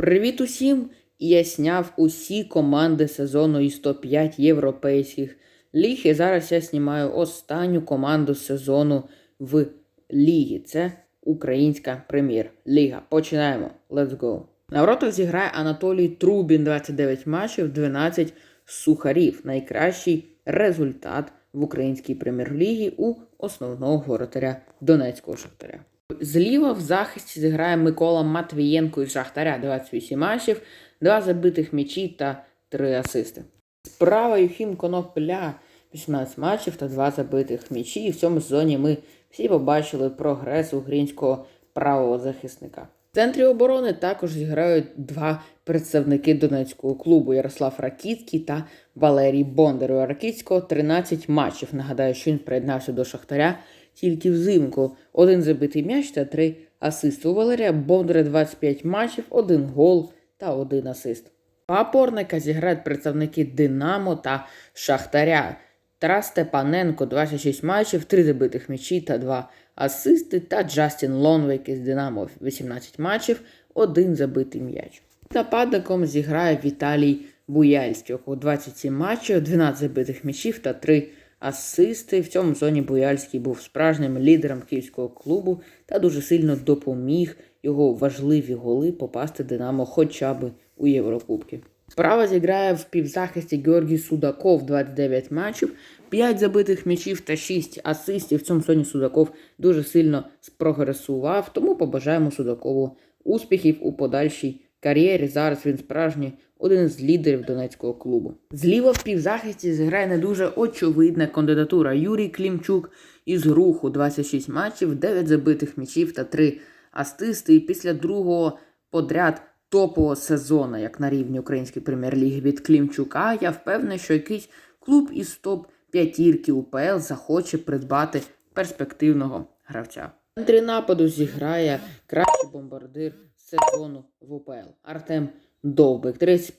Привіт усім! Я сняв усі команди сезону із 105 європейських ліг. І зараз я знімаю останню команду сезону в лігі. Це Українська прем'єр-ліга. Починаємо. Let's go. На воротах зіграє Анатолій Трубін 29 матчів, 12 сухарів. Найкращий результат в українській прем'єр-лігі у основного воротаря Донецького Шахтаря. Зліва в захисті зіграє Микола Матвієнко із Шахтаря 28 матчів, 2 забитих м'ячі та 3 асисти. Справа Юхім Конопля 18 матчів та 2 забитих м'ячі. І в цьому сезоні ми всі побачили прогрес українського правого захисника. В центрі оборони також зіграють два представники донецького клубу Ярослав Ракітський та Валерій Бондар. У Ракітського 13 матчів. Нагадаю, що він приєднався до Шахтаря тільки взимку. Один забитий м'яч та три асисти. У Валерія Бондаря 25 матчів, один гол та один асист. Два опорника зіграють представники Динамо та Шахтаря. Тарас Степаненко 26 матчів, 3 забитих м'ячі та 2 асисти. Та Джастін Лонвейк із Динамо 18 матчів, 1 забитий м'яч. Нападником зіграє Віталій Буяльський. У 27 матчів, 12 забитих м'ячів та 3 асисти. В цьому зоні Буяльський був справжнім лідером київського клубу та дуже сильно допоміг його важливі голи попасти Динамо хоча б у Єврокубки. Справа зіграє в півзахисті Георгій Судаков 29 матчів, 5 забитих м'ячів та 6 асистів. В цьому сезоні Судаков дуже сильно спрогресував, тому побажаємо Судакову успіхів у подальшій кар'єрі. Зараз він справжній один з лідерів донецького клубу. Зліва в півзахисті зіграє не дуже очевидна кандидатура Юрій Клімчук із руху 26 матчів, 9 забитих м'ячів та 3 асисти. І після другого подряд топового сезону, як на рівні української прем'єр-ліги від Клімчука, я впевнений, що якийсь клуб із топ п'ятірки УПЛ захоче придбати перспективного гравця. В центрі нападу зіграє кращий бомбардир сезону в УПЛ Артем Довбик. 30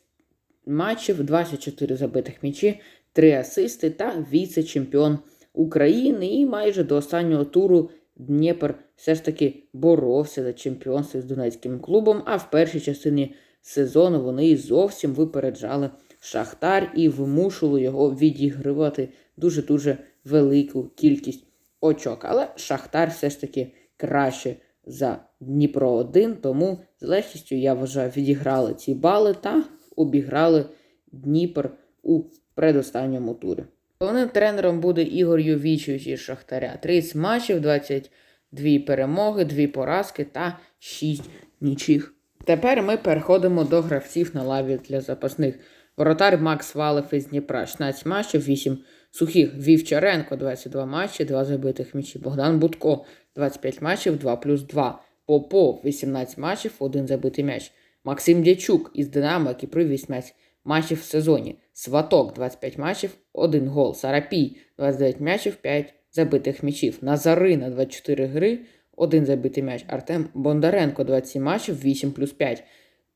матчів, 24 забитих м'ячі, 3 асисти та віце-чемпіон України. І майже до останнього туру Дніпр все ж таки боровся за чемпіонство з донецьким клубом, а в першій частині сезону вони зовсім випереджали Шахтар і вимушували його відігравати дуже-дуже велику кількість очок. Але Шахтар все ж таки краще за Дніпро 1, тому з легкістю, я вважаю, відіграли ці бали та обіграли Дніпр у предостанньому турі. Головним тренером буде Ігор Йовічевич із Шахтаря. 30 матчів, 22 перемоги, 2 поразки та 6 нічих. Тепер ми переходимо до гравців на лаві для запасних. Воротар Макс Валев із Дніпра, 16 матчів, 8 сухих. Вівчаренко, 22 матчі, 2 забитих м'ячі. Богдан Будко, 25 матчів, 2 плюс 2. Попов, 18 матчів, 1 забитий м'яч. Максим Дячук із Динамо, який провів 18 матчів в сезоні. Сваток 25 матчів, 1 гол. Сарапій 29 м'ячів, 5 забитих м'ячів. Назарина 24 гри, 1 забитий м'яч. Артем Бондаренко 27 матчів, 8 плюс 5.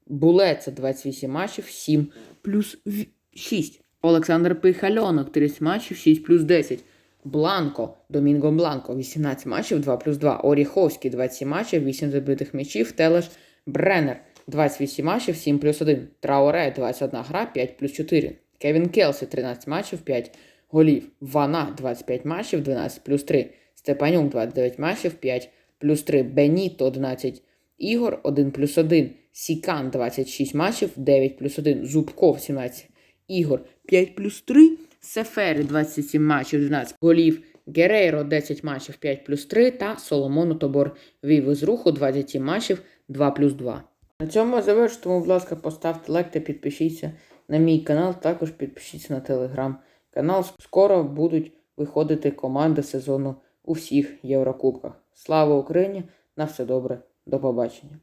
Булеца 28 матчів, 7 плюс 6. Олександр Пихальонок 30 матчів, 6 плюс 10. Бланко, Домінго Бланко, 18 матчів, 2 плюс 2. Оріховський 27 матчів, 8 забитих м'ячів. Телеш Бреннер 28 матчів, 7 плюс 1. Трауре 21 гра, 5 плюс 4. Кевін Келсі 13 матчів, 5 голів. Вана 25 матчів, 12 плюс 3. Степанюк 29 матчів, 5 плюс 3. Беніто 11 ігор, 1 плюс 1. Сікан 26 матчів, 9 плюс 1. Зубков 17 ігор, 5 плюс 3. Сефері 27 матчів, 12 голів. Герейро 10 матчів, 5 плюс 3. Та Соломону Тобор вів із руху 27 матчів, 2 плюс 2. На цьому завершу, тому, будь ласка, поставте лайк та підпишіться на мій канал. Також підпишіться на телеграм-канал. Скоро будуть виходити команди сезону у всіх Єврокубках. Слава Україні! На все добре, до побачення!